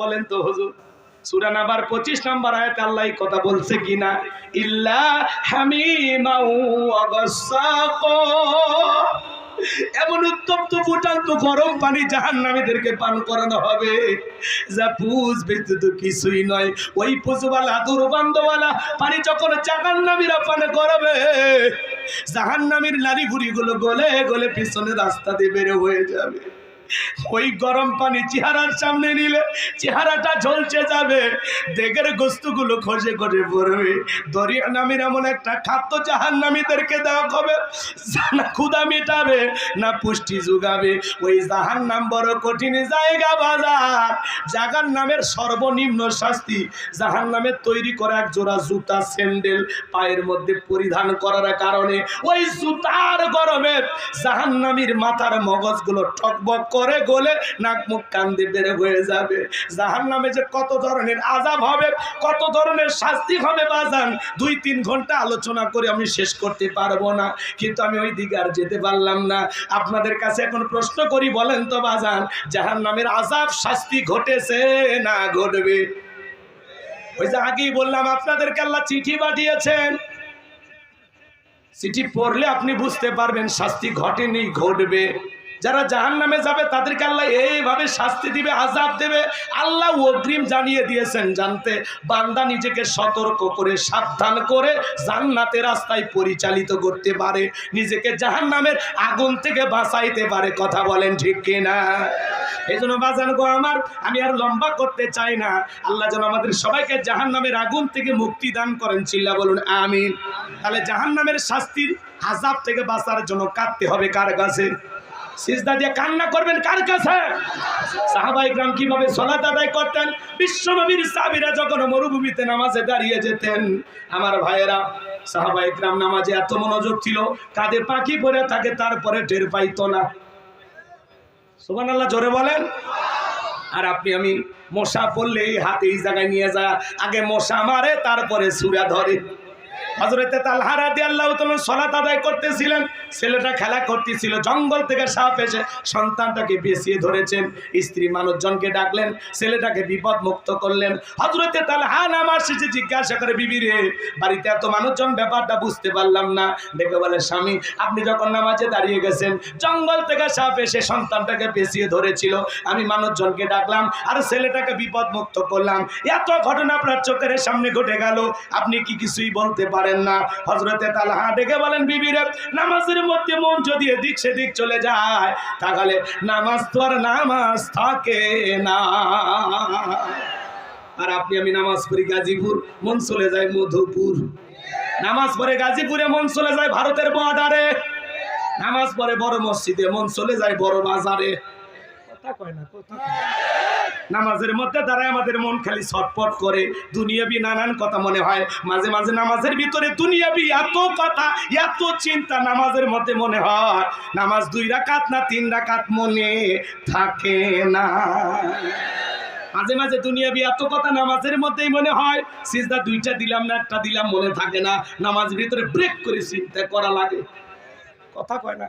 বলেন তো হুজুর? সূরা নাম্বার 25 নাম্বার আয়াতে আল্লাহ কথা বলছে কিনা? ইল্লা এমন উত্তপ্ত ফুটান্ত গরম পানি জাহান্নামীদেরকে পান করানো হবে, যা বুঝবে তো কিছুই নয়। ওই পশুওয়ালা দুর্গন্ধওয়ালা পানি যখন জাহান্নামীরা পান করাবে, জাহান্নামীর নারী গুলো গলে গলে পিছনে রাস্তা দিয়ে বেরো হয়ে যাবে। ওই গরম পানি চেহারার সামনে নিলে চেহারাটা ঝলসে যাবে। দেগের গোস্তগুলো খসে খসে পড়বে। দরিয়া নামের এমন একটা খাদ্য জাহান নামীদেরকে দেওয়া হবে না ক্ষুদা মেটাবে, না পুষ্টি যোগাবে। ওই জাহান নাম বড় কঠিন জায়গা বাজার। জাহান নামের সর্বনিম্ন শাস্তি জাহান নামের তৈরি করা এক জোড়া জুতা, স্যান্ডেল, পায়ের মধ্যে পরিধান করার কারণে ওই জুতার গরমে জাহান নামীর মাথার মগজগুলো টকবক করে গলে নাক মুখ কান দিয়ে বেড়ে হয়ে যাবে। জাহান নামে যে কত ধরনের আজাব হবে, কত ধরনের শাস্তি হবে বাজান দুই তিন ঘণ্টা আলোচনা করে আমি শেষ করতে পারব না। কিন্তু আমি ওই দিকে আর যেতে পারলাম না। আপনাদের কাছে এখন প্রশ্ন করি, বলেন তো বাজান জাহান নামের আজাব শাস্তি ঘটেছে না ঘটবে? ওই যে আগেই বললাম, আপনাদেরকে আল্লাহ চিঠি পাঠিয়েছেন। চিঠি পড়লে আপনি বুঝতে পারবেন, শাস্তি ঘটেনি, ঘটবে। যারা জাহান নামে যাবে, তাদেরকে আল্লাহ এইভাবে শাস্তি দিবে আজাব দেবে। আল্লাহ অগ্রিম জানিয়ে দিয়েছেন, জানতে বান্দা নিজেকে সতর্ক করে, সাবধান করে জান্নাতের রাস্তায় পরিচালিত করতে পারে, নিজেকে জাহান নামের আগুন থেকে বাঁচাইতে পারে, কথা বলেন ঠিক কিনা? এই জন্য বাজান গো আমার, আমি আর লম্বা করতে চাই না। আল্লাহ যেন আমাদের সবাইকে জাহান নামের আগুন থেকে মুক্তি দান করেন, চিল্লা বলুন, আমিন। তাহলে জাহান নামের শাস্তির আজাব থেকে বাঁচার জন্য কাঁদতে হবে কার কাছে? সিজদা দিয়ে কান্না করবেন কার কাছে? সাহাবা ইকরাম কীভাবে সলাত আদায় করতেন? বিশ্বনবীর সাহাবীরা যখন মরুভূমিতে নামাজে দাঁড়িয়ে যেতেন, আমার ভাইয়েরা সাহাবা ইকরাম নামাজে এত মনোযোগ ছিল, কাঁধে পাখি পরে থাকে, তারপরে টের পাইতো না। সুবহানাল্লাহ, জোরে বলেন। আর আপনি, আমি মশা পড়লে হাতে এই জায়গায় নিয়ে যা, আগে মশা মারে, তারপরে সুরা ধরে। হজরতে তালহারা দিয়ে আল্লাহ সলাত আদায় করতেছিলেন, ছেলেটা খেলা করতেছিল, জঙ্গল থেকে সাপ এসে সন্তানটাকে বেঁচিয়ে ধরেছেন। স্ত্রী মানুষজনকে ডাকলেন, ছেলেটাকে বিপদ মুক্ত করলেন। হজরতে তালহা নামার শেষে জিজ্ঞাসা করে, বিবি বাড়িতে এত মানুষজন, ব্যাপারটা বুঝতে পারলাম না। দেখে বলে, স্বামী, আপনি যখন নামাজে দাঁড়িয়ে গেছেন, জঙ্গল থেকে সাপ এসে সন্তানটাকে পেঁচিয়ে ধরেছিল। আমি মানুষজনকে ডাকলাম আর ছেলেটাকে বিপদ মুক্ত করলাম। এত ঘটনা আপনার চোখের সামনে ঘটে গেল। আপনি কি কিছুই বলতে পারেন না। হজরতে তালহা ডেকে বলেন বিবিরে নামাজের মধ্যে মন যদি এদিক সেদিক চলে যায়, তাহলে নামাজ তো আর নামাজ থাকে না। আর আপনি আমি নামাজ পড়ি গাজীপুর, মন চলে যায় মধুপুর। নামাজ পড়ে গাজীপুরে মন চলে যায় ভারতের বর্ডারে। নামাজ পড়ে বড় মসজিদে, মন চলে যায় বড় বাজারে। কথা কয় না, কথা। নামাজের মধ্যে দাঁড়ায় আমাদের মন খালি ছটপট করে। দুনিয়াবি নানান কথা মনে হয়। মাঝে মাঝে নামাজের ভিতরে দুনিয়াবি এত কথা, এত চিন্তা নামাজের মধ্যে মনে হয়। নামাজ দুই রাকাত না তিন রাকাত মনে থাকে না। মাঝে মাঝে দুনিয়াবি এত কথা নামাজের মধ্যেই মনে হয়। সিজদা দুইটা দিলাম না, একটা দিলাম, মনে থাকে না। নামাজ ভিতরে ব্রেক করে চিন্তা করা লাগে। কথা কয় না?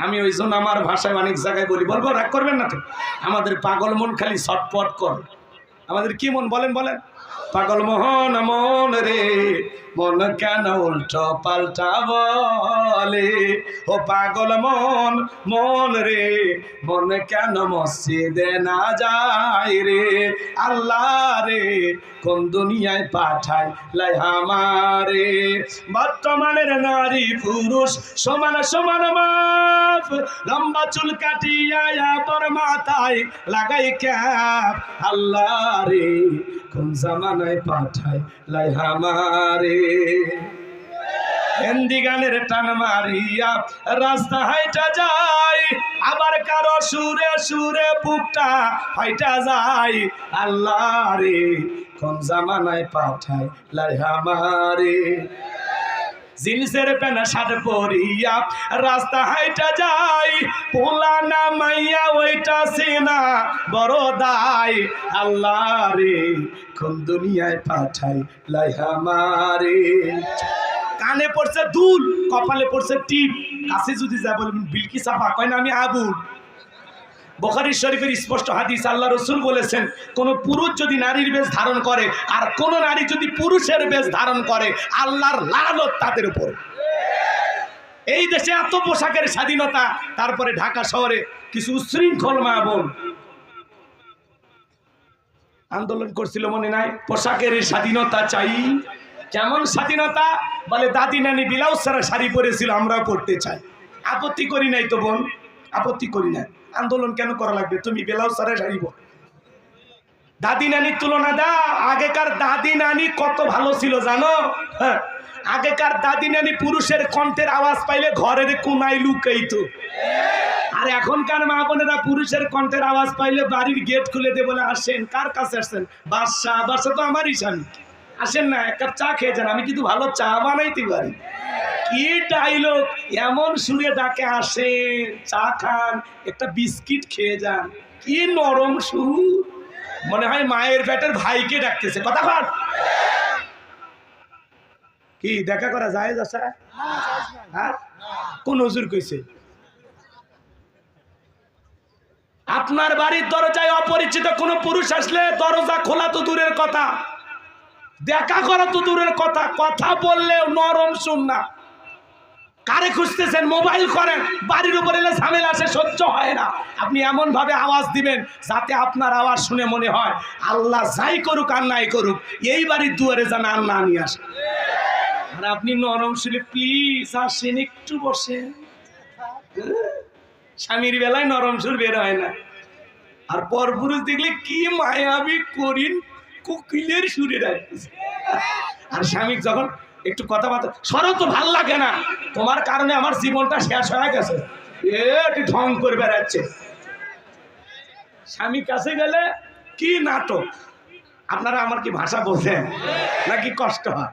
আমি ওই জন্য আমার ভাষায় অনেক জায়গায় বলি, বলব, রাগ করবেন না তো। আমাদের পাগল মন খালি ছটপট কর। আমাদের কি মন, বলেন বলেন। পাগল মোহন, মন রে মন কেন উল্টো পাল্টা বলে? ও পাগল মন মন রে, মন কেন মসজিদে না যায় রে? আল্লাহ রে, কোন দুনিয়ায় পাঠায় লাই আমারে? বর্তমানের নারী পুরুষ সমান সমান মাপ, লম্বা চুল কাটিয়া পর মাথায় লাগাই ক্যাপ। আল্লাহ রে, কোন জামানায় পাঠায় লাই আমারে? হিন্দি গানের টান মারিয়া রাস্তা হাইটা যায় আবার কারও সুরে সুরে বুকটা হাইটা যায় আল্লাহ রে, কোন জামানায় পাঠায় লাই আমারে। জিন্সের প্যানা শার্ট পরিয়া, রাস্তা হাইটা যাই, পোলা না মাইয়া ওইটা সেনা বড় দায় আল্লাহ রে কোন দুনিয়ায় পাঠাই লাই আমারে কানে পড়ছে দুল, কপালে পড়ছে টিপ, কাছে যদি যা বলবেন বিলকি সাফা কয় না, আমি আবুল। বখারি শরীফের স্পষ্ট হাদিস আল্লাহ রসুল বলেছেন, কোন পুরুষ যদি নারীর বেশ ধারণ করে, আর কোন নারী যদি পুরুষের বেশ ধারণ করে, আল্লাহর লালত তাদের উপর। এই দেশে এত পোশাকের স্বাধীনতা, তারপরে ঢাকা শহরে কিছু উশৃঙ্খল মা বোন। আন্দোলন করছিল মনে নাই, পোশাকের স্বাধীনতা চাই। কেমন স্বাধীনতা? বলে, দাদি নানি বিলাউজ সারা শাড়ি পরেছিল, আমরাও পড়তে চাই। আপত্তি করি নাই তো বোন, আপত্তি করি না আন্দোলন কেন করা লাগবে? তুমি ব্লাউজ সারা পর দাদি নানির তুলনা দা, আগেকার দাদি নানি কত ভালো ছিল জানো? হ্যাঁ আগেকার দাদি নানি পুরুষের কণ্ঠের আওয়াজ পাইলে ঘরের কোনায় লুকাইতো। আর এখনকার মা বোনেরা পুরুষের কণ্ঠের আওয়াজ পাইলে বাড়ির গেট খুলে দিয়ে বলে আসেন। কার কাছে আসছেন? বাদশাহ বাদশাহ তো আমারই স্বামী। আসেন না, এক কাপ চা খেয়েছেন আমি কিন্তু ভালো চা বানাইতে পারি। কি ডাইলগ এমন সুরে ডাকে, আসে, চা খান, একটা বিস্কিট খেয়ে যান। কি নরম সুর। মনে হয় মায়ের পেটের ভাইকে ডাকতেছে। কথা কর কি, দেখা করা যায় যাচ্ছে হ্যাঁ? কোন হুজুর কইছে? আপনার বাড়ির দরজায় অপরিচিত কোনো পুরুষ আসলে দরজা খোলা তো দূরের কথা। দেখা করা তো দূরের কথা কথা বললেও নরম শুন না। কারে খুঁজতেছেন? মোবাইল করেন, বাড়ির উপর এলে ঝামেলা আসে, সহ্য হয় না। আপনি এমন ভাবে আওয়াজ দিবেন যাতে আপনার আওয়াজ শুনে মনে হয়, আল্লাহ যাই করুক আর নাই করুক, এই বাড়ির দুয়ারে যেন না নিয়ে আসে। আর আপনি নরম শুনে, প্লিজ আসেন, একটু বসেন। স্বামীর বেলায় নরম সুর বের হয় না। আর পরপুরুষ দেখলে কি মায়াবি করিন কোকিলের সুরে রাখতেছে আর স্বামী যখন একটু কথাবার্তা সরো তো ভালো লাগে না। তোমার কারণে আমার জীবনটা শেষ হয়ে গেছে। এটি ঢং করে বেড়াচ্ছে। স্বামী কাছে গেলে কি নাটক? আপনারা আমার কি ভাষা বোঝেন? নাকি কষ্ট হয়?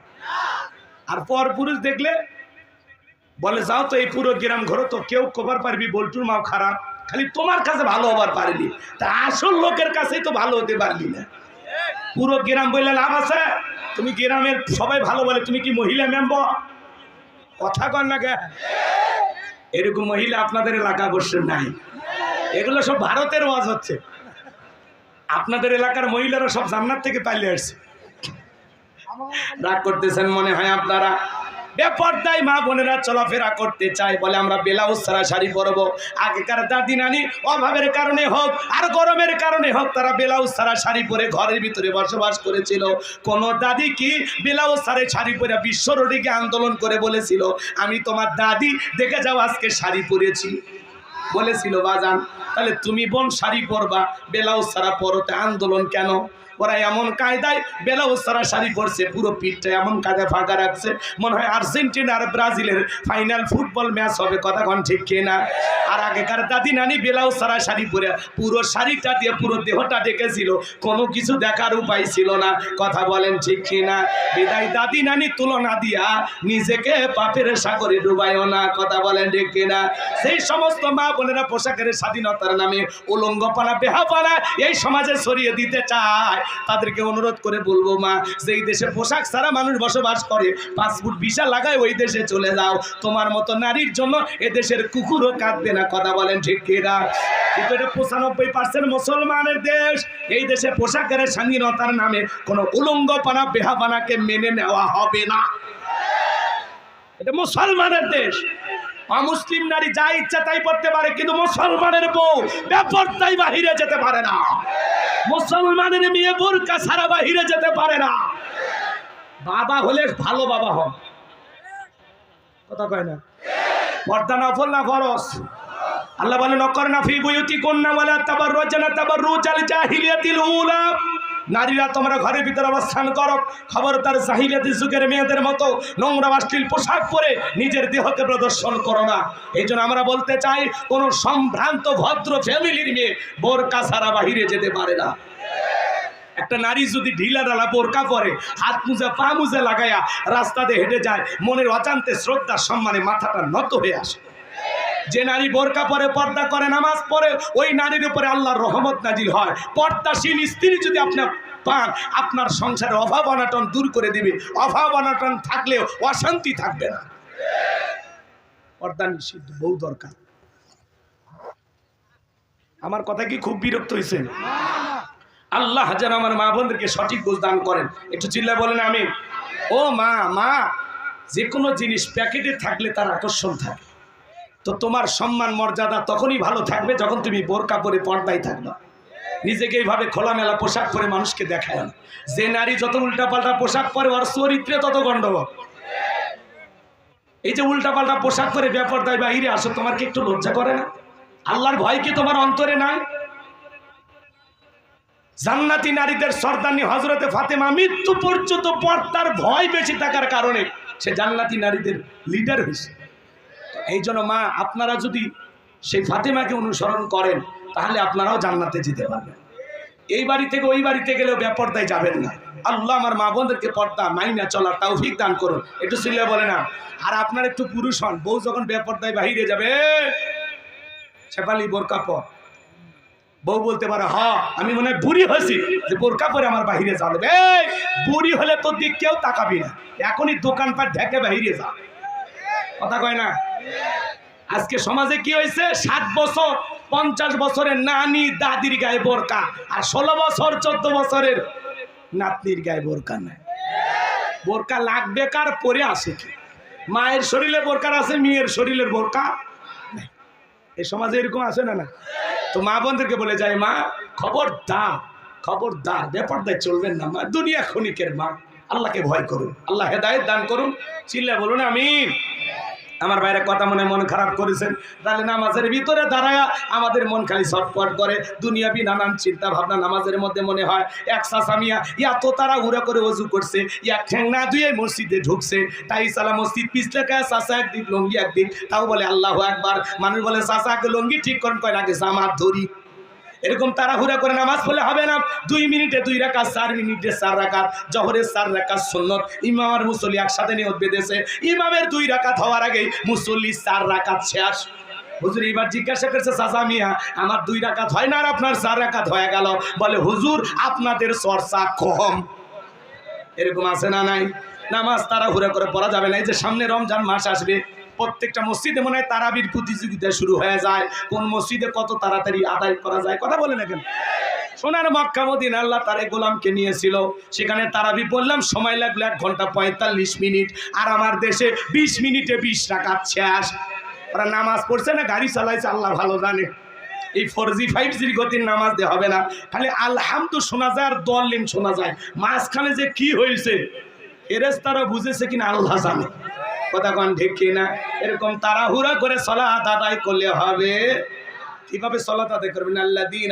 আর পর পুরুষ দেখলে বলে, যাও তো এই পুরো গ্রাম ঘরে, তো কেউ কবার পারবি, বল্টুর মাও খারাপ। খালি তোমার কাছে ভালো হবার পারলি তা আসল লোকের কাছেই তো ভালো হতে পারলি না। পুরো গ্রাম বললে লাভ আছে? তুমি গ্রামের সবাই ভালো বলে, তুমি কি মহিলা মেম্বর কথা কর না এরকম মহিলা আপনাদের এলাকা অবশ্য নাই। এগুলো সব ভারতের ওয়াজ হচ্ছে। আপনাদের এলাকার মহিলারা সব জান্নার থেকে পালিয়ে আসছে। রাগ করতেছেন মনে হয় আপনারা? বেপর্দায় মা বোনেরা চলাফেরা করতে চায় বলে আমরা ব্লাউজ ছাড়া শাড়ি পরবো। আগেকার দাদি নানি অভাবের কারণে হোক আর গরমের কারণে হোক তারা ব্লাউজ ছাড়া শাড়ি পরে ঘরের ভিতরে বসবাস করেছিল। কোন দাদি কি ব্লাউজ ছাড়ে শাড়ি পরে বিশ্ব রোডিকে আন্দোলন করে বলেছিল, আমি তোমার দাদি, দেখে যাও আজকে শাড়ি পরেছি। বলেছিল, বাজান, তাহলে তুমি বোন শাড়ি পরবা, ব্লাউজ ছাড়া পরতে আন্দোলন কেন? ওরা এমন কায়দায় ব্লাউজ ছাড়া শাড়ি পরছে, পুরো পিঠটা এমন কায়দায় ফাঁকা রাখছে। মনে হয় আর্জেন্টিনা আর ব্রাজিলের ফাইনাল ফুটবল ম্যাচ হবে, কথা কন ঠিক কিনা আর আগেকার দাদি নানি ব্লাউজ ছাড়া শাড়ি পরে, পুরো শাড়িটা দিয়ে পুরো দেহটা ডেকেছিল, কোনো কিছু দেখার উপায় ছিল না, কথা বলেন ঠিক কিনা বিদায় দাদি নানি তুলনা দিয়া নিজেকে পাপের সাগরে ডুবাইও না, কথা বলেন ঠিক কিনা সেই সমস্ত মা বোনেরা পোশাকের স্বাধীনতার নামে উলঙ্গপানা বেহাপানা এই সমাজে ছড়িয়ে দিতে চায়। তাদেরকে অনুরোধ করে বলব মা, যেই দেশে পোশাক ছাড়া মানুষ বসবাস করে পাসপোর্ট ভিসা লাগায় ওই দেশে চলে যাও। তোমার মতো নারীর জন্য এ দেশের কুকুরও কাঁদবে না, কথা বলেন ঠিক কিনা? কিন্তু এটা পঁচানব্বই পার্সেন্ট মুসলমানের দেশ। এই দেশে পোশাকের স্বাধীনতার নামে কোনো উলঙ্গপানা, বেহাপানাকে মেনে নেওয়া হবে না। এটা মুসলমানের দেশ। অমুসলিম নারী যা ইচ্ছা তাই পড়তে পারে, কিন্তু মুসলমানের বউ ব্যাপারটাই বাহিরে যেতে পারে না। মুসলমানের মেয়ে বোরকা সারা বাহিরে যেতে পারে না। বাবা হলে ভালো বাবা হন। কথা কয় না? পর্দা নফল না ফরস আল্লাহ বলে নকর না ফি বুয়ুতি কন্যা বলে তাবার রোজানা তাবার রুজাল জাহিলিয়াতিল উলা। নারীরা তোমরা ঘরের ভিতরে অবস্থান করো। খবর তার জাহিলিয়াতি যুগের মেয়েদের মতো নোংরা অশ্লীল পোশাক পরে নিজের দেহকে প্রদর্শন করো না। এই আমরা বলতে চাই, কোন সম্ভ্রান্ত, ভদ্র ফ্যামিলির মেয়ে বোরকা ছাড়া বাহিরে যেতে পারে না। একটা নারী যদি ঢিলা ডালা বোরকা পরে, হাত মুজা, পা মুজে লাগাইয়া রাস্তাতে হেঁটে যায়, মনের অজান্তে শ্রদ্ধা, সম্মানে মাথাটা নত হয়ে আসে। যে নারী বোরকা পরে পর্দা করে, নামাজ পড়ে, ওই নারীর উপরে আল্লাহর রহমত নাজিল হয়। পর্দাশীল স্ত্রী যদি আপনার পান, আপনার সংসারের অভাব অনাটন দূর করে দিবে। অভাব অনাটন থাকলেও অশান্তি থাকবে না। পর্দা নিষিদ্ধ, বউ দরকার। আমার কথা কি খুব বিরক্ত হয়েছে আল্লাহ যেন আমার মা বোনদেরকে সঠিক বুঝ দান করেন। একটু চিল্লা বলেন আমি ও মা মা যে কোনো জিনিস প্যাকেটে থাকলে তার আকর্ষণ থাকে। তো তোমার সম্মান মর্যাদা তখনই ভালো থাকবে যখন তুমি বোরকা পরে পর্দায় থাকবে। নিজেকে এইভাবে খোলামেলা পোশাক পরে মানুষকে দেখায় না। যে নারী যত উল্টাপাল্টা পোশাক পরে, ওর চরিত্রে তত গণ্ডগোল। এই যে উল্টাপাল্টা পোশাক পরে ব্যাপার দেয় বাহিরে আসো, তোমার কি একটু লজ্জা করে না? আল্লাহর ভয় কি তোমার অন্তরে নাই? জান্নাতি নারীদের সর্দানি হজরতে ফাতেমা মৃত্যু পর্যন্ত পর্দার ভয় বেশি থাকার কারণে সে জান্নাতি নারীদের লিডার হয়েছে। এই জন্য মা, আপনারা যদি সেই ফাতেমাকে অনুসরণ করেন, তাহলে আপনারাও জান্নাতে যেতে পারবেন। এই বাড়ি থেকে ওই বাড়িতে গেলেও ব্যাপারটায় যাবেন না। আল্লাহ আমার মা বোনদেরকে পর্দা, মাইনা চলার তৌফিক দান করুন। একটু সিলে বলে না, আর আপনার একটু পুরুষ হন, বউ যখন ব্যাপারটায় বাহিরে যাবে শেফালি বোরকা পর। বউ বলতে পারে, হ, আমি মনে হয় বুড়ি হয়েছি, যে বোরকা পরে আমার বাহিরে যাবে। বুড়ি হলে তোর দিক কেউ তাকাবি না। এখনই দোকানপাট ঢেকে বাহিরে যা। কথা কয় না? আজকে সমাজে কি হয়েছে? সাত বছর, পঞ্চাশ বছরের নানি দাদির গায়ে বোরকা আর ষোলো বছর, চোদ্দ বছরের নাতনির গায়ে বোরকা নাই। বোরকা লাগবে কার? পরে আসে কি? মায়ের শরীরে বোরকার আছে, মেয়ের শরীরের বোরকা এই সমাজে এরকম আছে না না? তো মা বোনদেরকে বলে যায়, মা, খবরদার খবরদার ব্যাপারটায় চলবেন না, মা, দুনিয়া ক্ষণিকের মা, আল্লাহকে ভয় করুন, আল্লাহ হেদায়ত দান করুন চিল্লা বলুন, আমিন। আমার বাইরে কথা মনে মন খারাপ করেছেন, তাহলে নামাজের ভিতরে দাঁড়ায় আমাদের মন খালি ছটপট করে। দুনিয়াবি নানান চিন্তা ভাবনা নামাজের মধ্যে মনে হয়, এক সাসামিয়া এত তারা উড়ে করে অজু করছে, ইয়া ঠেংনা না ধুয়ে মসজিদে ঢুকছে, তাই সালা মসজিদ পিছলে কায় চাষা একদিন, লঙ্গি একদিক তাও বলে আল্লাহ একবার মানুষ বলে চাষাকে লঙ্গি ঠিক করেন, কয় আগে জামাত ধরি। এরকম তাড়াহুড়া করে নামাজ পড়লে হবে না। দুই মিনিটে দুই রাকাত, চার মিনিটে চার রাকাত, জহরের চার রাকাত সুন্নত। ইমাম আর মুসল্লি একসাথে নিয়ত বেঁধেছে। ইমামের দুই রাকাত হওয়ার আগেই মুসল্লি চার রাকাত শেষ। হুজুর, এবার জিজ্ঞাসা করছে, চাচা মিয়া, আমার দুই রাকাত হয় না আর আপনার চার রাকাত হয়ে গেল? বলে, হুজুর, আপনাদের চর্চা কম। এরকম আছে না নাই? নামাজ তারা তাড়াহুড়া করে পড়া যাবে না। এই যে সামনে রমজান মাস আসবে প্রত্যেকটা মসজিদে মনে হয় তারাবির প্রতিযোগিতা শুরু হয়ে যায়। কোন মসজিদে কত তাড়াতাড়ি আদায় করা যায়? কথা বলে না কেন সোনার মক্কা মদিন আল্লাহ তারে গোলামকে নিয়েছিল। সেখানে তারাবি বললাম, সময় লাগল এক ঘণ্টা পঁয়তাল্লিশ মিনিট আর আমার দেশে বিশ মিনিটে বিশ টাকা শেষ। ওরা নামাজ পড়ছে না, গাড়ি চালাইছে, আল্লাহ ভালো জানে। এই ফোর জি ফাইভ জির গতির নামাজ দিয়ে হবে না। খালি আলহামদু শোনা যায় আর দলিন শোনা যায়। মাঝখানে যে কি হয়েছে এরেস তারা বুঝেছে কিনা আল্লাহ জানে। কন ঠিক কিনা? এরকম তাড়াহুড়া করে সলাত আদায় করলে হবে। কীভাবে সলাত আদায় করবেন? আল্লাহ দিন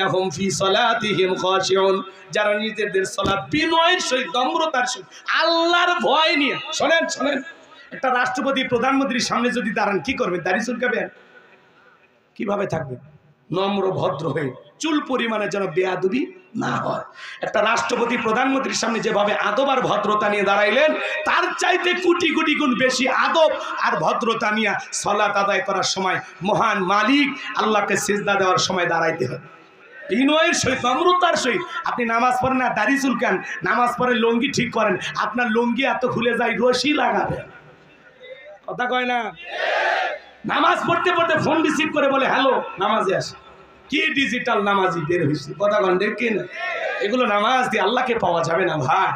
যারা নিজেদের সলাত বিনয়ের সহিত দম্রতার সহিত, আল্লাহর ভয় নিয়ে, শোনেন শোনেন, একটা রাষ্ট্রপতি, প্রধানমন্ত্রীর সামনে যদি দাঁড়ান, কি করবেন? দাঁড়িয়ে চুলকাবেন? কীভাবে থাকবেন? নম্র, ভদ্র হয়ে চুল পরিমাণে যেন বেয়াদবি না হয়। একটা রাষ্ট্রপতি, প্রধানমন্ত্রীর সামনে যেভাবে আদব আর ভদ্রতা নিয়ে দাঁড়াইলেন, তার চাইতে কোটি কোটি গুণ বেশি আদব আর ভদ্রতা নিয়ে সলাত আদায় করার সময় মহান মালিক আল্লাহকে সিজদা দেওয়ার সময় দাঁড়াইতে হবে বিনয়ের সহিত, নম্রতার সহিত আপনি নামাজ পড়েন না, দাড়ি চুলকান, নামাজ পড়ে লঙ্গি ঠিক করেন, আপনার লঙ্গি এত খুলে যায়, রশি লাগাবে কথা কয় না? নামাজ পড়তে পড়তে ফোন রিসিভ করে বলে হ্যালো নামাজে আসে। কি ডিজিটাল নামাজি বের হয়েছে কথা কন্ডে কি না? এগুলো নামাজ দিয়ে আল্লাহকে পাওয়া যাবে না, ভাই।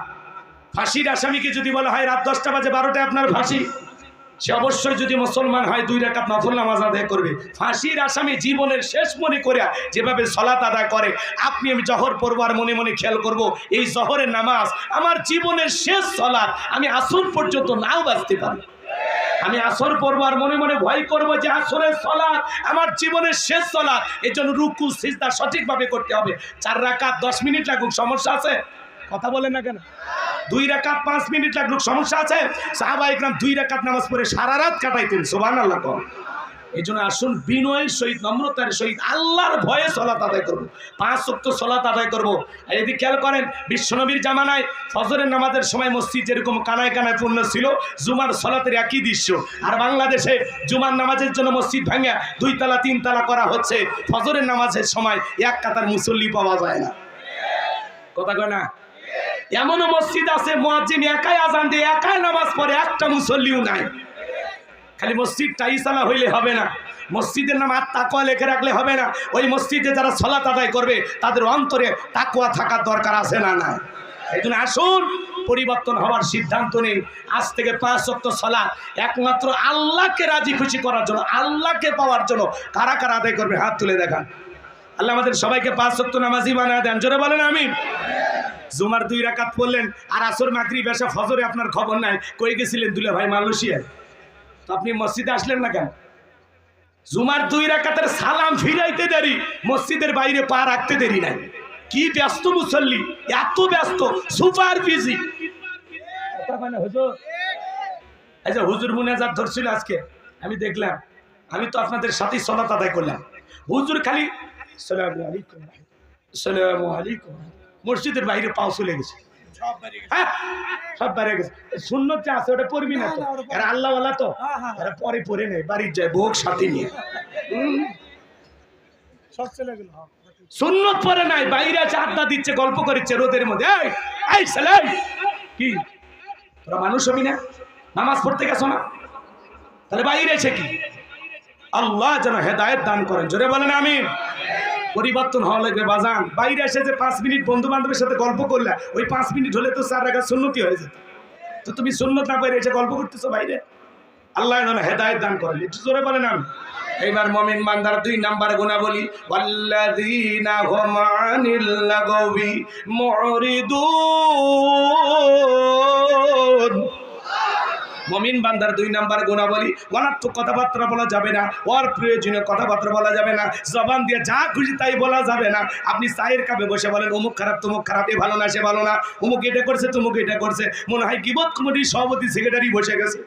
ফাঁসির আসামিকে যদি বলা হয়, রাত দশটা বাজে, বারোটায় আপনার ফাঁসি। সে অবশ্যই যদি মুসলমান হয়, দুই রাকাত নফল নামাজ আদায় করবে। ফাঁসির আসামি জীবনের শেষ মনে করে যেভাবে সলাত আদায় করে, আপনি আমি জহর পড়ব আর মনে মনে খেয়াল করব, এই জহরের নামাজ আমার জীবনের শেষ সলাৎ, আমি আসর পর্যন্ত নাও বাঁচতে পারি আমি আসর পড়ব আর মনে মনে ভয় করব যে আসরের সলা আমার জীবনের শেষ চলা এর জন্য রুকু, সিজদা সঠিকভাবে করতে হবে। চার রাকাত, দশ মিনিট লাগুক, সমস্যা আছে? কথা বলে না কেন? দুই রাকাত, পাঁচ মিনিট লাগুক, সমস্যা আছে? সাহাবা ইকরাম দুই রাকাত নামাজ পড়ে সারা রাত কাটাইতেন সোবান আল্লাহ এই জন্য আসুন, বিনয়ের সহিত, নম্রতার সহিত আল্লাহর ভয়ে সলাত আদায় করব। পাঁচ শক্ত সলাত আদায় করব। আর যদি খেয়াল করেন বিশ্বনবীর জামানায় ফজরের নামাজের সময় মসজিদ যেরকম কানায় কানায় পূর্ণ ছিল, জুমার সলাতের একই দৃশ্য। আর বাংলাদেশে জুমার নামাজের জন্য মসজিদ ভাঙা দুই তালা তিন তালা করা হচ্ছে। ফজরের নামাজের সময় এক কাতার মুসল্লি পাওয়া যায় না। কথা কয় না? এমনও মসজিদ আছে মসজিদ একাই আজান দিয়ে, একাই নামাজ পড়ে, একটা মুসল্লিও নাই। খালি মসজিদ টাইসালা হইলে হবে না। মসজিদের নাম আর তাকুয়া লেখে রাখলে হবে না। ওই মসজিদে যারা সলাত আদায় করবে, তাদের অন্তরে তাকুয়া থাকার দরকার আছে না না এই জন্য আসুন, পরিবর্তন হওয়ার সিদ্ধান্ত নেই আজ থেকে পাঁচ সপ্ত সলা একমাত্র আল্লাহকে রাজি খুশি করার জন্য, আল্লাহকে পাওয়ার জন্য কারা কারা আদায় করবে হাত তুলে দেখান। আল্লাহ আমাদের সবাইকে পাঁচ সপ্ত নামাজি বানায় দেন। জোরে বলেন আমি জুমার দুই রাকাত পড়লেন আর আসর মাকরি বেশা ফজরে আপনার খবর নাই। কই গেছিলেন দুলে ভাই মালয়েশিয়ায়? আপনি মসজিদে আসলেন না কেন? জুমার দুই রাকাতের সালাম ফিরাইতে দেরি, মসজিদের বাইরে পা রাখতে দেরি নাই। কি ব্যস্ত মুসল্লি, এত ব্যস্ত, সুপার বিজি। আচ্ছা হুজুর মুনাজাত ধরছিল আজকে, আমি দেখলাম, আমি তো আপনাদের সাথেই সলাত আদায় করলাম। হুজুর খালি, সালামু আলাইকুম সালামু আলাইকুম। মসজিদের বাইরে পাও চলে গেছে। হ্যাঁ, সব বাইরে গেছে। সুন্নত যে আছে ওটা পড়বি না তো। এরা আল্লাহওয়ালা তো। এরা পরে পরে নেই বাড়ির যায় ভোগ সাথে নিয়ে। সুন্নত পরে নাই বাইরে আছে আড্ডা দিচ্ছে গল্প করিচ্ছে রোদের মধ্যে। এই এই ছেলে কি? তোরা মানুষ হবি না? নামাজ পড়তে গেছো না? তাহলে বাইরে আছে কি? আল্লাহ যেন হেদায়েত দান করেন। জোরে বলেন আমি পরিবর্তন হওয়া লাগবে, বাজান। বাইরে এসে যে পাঁচ মিনিট বন্ধু বান্ধবের সাথে গল্প করলে, ওই পাঁচ মিনিট হলে তো চার রাখা সুন্নতি হয়ে যেত। তো তুমি সুন্নত না বাইরে এসে গল্প করতেছো বাইরে? আল্লাহ হেদায়েত দান করেন। একটু জোরে বলেন আমি এইবার মমিন বান্দার দুই নাম্বার গুণা বলি হুম মমিন বান্দার দুই নাম্বার গুণাবলী অনার্থক কথাবার্তা বলা যাবে না, ওর প্রয়োজনীয় কথাবার্তা বলা যাবে না, জবান দিয়ে যা খুশি তাই বলা যাবে না। আপনি চায়ের কাপে বসে বলেন, অমুক খারাপ, তমুক খারাপ, এ ভালো না, সে ভালো না, অমুক এটা করছে, তমুক এটা করছে। মনে হয় কিবত কমিটির সভাপতি, সেক্রেটারি বসে গেছে।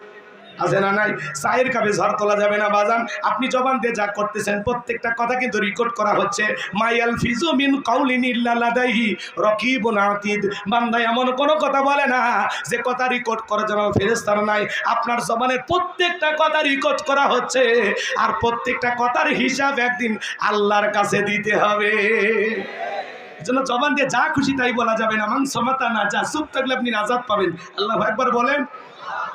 আছে না নাই? চায়ের কাপে ঝড় তোলা যাবে না, বাজান। আপনি জবান দিয়ে যা করতেছেন, প্রত্যেকটা কথা কিন্তু রেকর্ড করা হচ্ছে। মাইয়াল ফিজু মিন কাউলিন ইল্লা লাদাইহি, রকিবুন আতিদ। বান্দা এমন কোনো কথা বলে না যে কথা রেকর্ড করার জন্য ফেরেশতার নাই। আপনার জবানের প্রত্যেকটা কথা রেকর্ড করা হচ্ছে। আর প্রত্যেকটা কথার হিসাব একদিন আল্লাহর কাছে দিতে হবে। জন্য জবান দিয়ে যা খুশি তাই বলা যাবে না। মান সমাতা না যা চুপ থাকলে আপনি নাজাদ পাবেন। আল্লাহ একবার বলেন।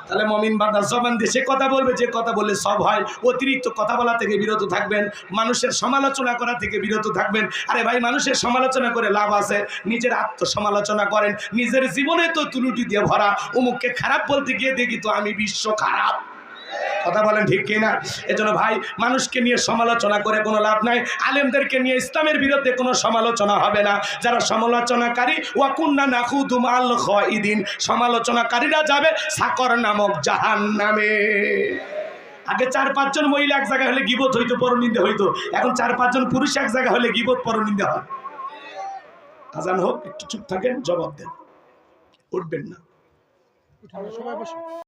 তাহলে মমিন বান্দা জবান দিয়ে সে কথা বলবে, যে কথা বললে সব হয়। অতিরিক্ত কথা বলা থেকে বিরত থাকবেন, মানুষের সমালোচনা করা থেকে বিরত থাকবেন। আরে ভাই, মানুষের সমালোচনা করে লাভ আছে। নিজের আত্মসমালোচনা করেন। নিজের জীবনে তো তুলুটি দিয়ে ভরা। অমুককে খারাপ বলতে গিয়ে দেখি তো আমি বিশ্ব খারাপ। কথা বলেন ঠিক কি না এজন্য ভাই, মানুষকে নিয়ে সমালোচনা করে কোনো লাভ নাই। আলেমদেরকে নিয়ে ইসলামের বিরুদ্ধে কোনো সমালোচনা হবে না। যারা সমালোচনাকারী, ওয়াকুন্না নাকুদুম আল খাইদিন সমালোচনাকারীরা যাবে সাকর নামক জাহান নামে আগে চার পাঁচজন মহিলা এক জায়গায় হলে গিবত হইতো, পরনিন্দে হইতো। এখন চার পাঁচজন পুরুষ এক জায়গায় হলে গিবত, পরনিন্দে হয়। আজান হোক, একটু চুপ থাকেন, জবাব দেন। উঠবেন না।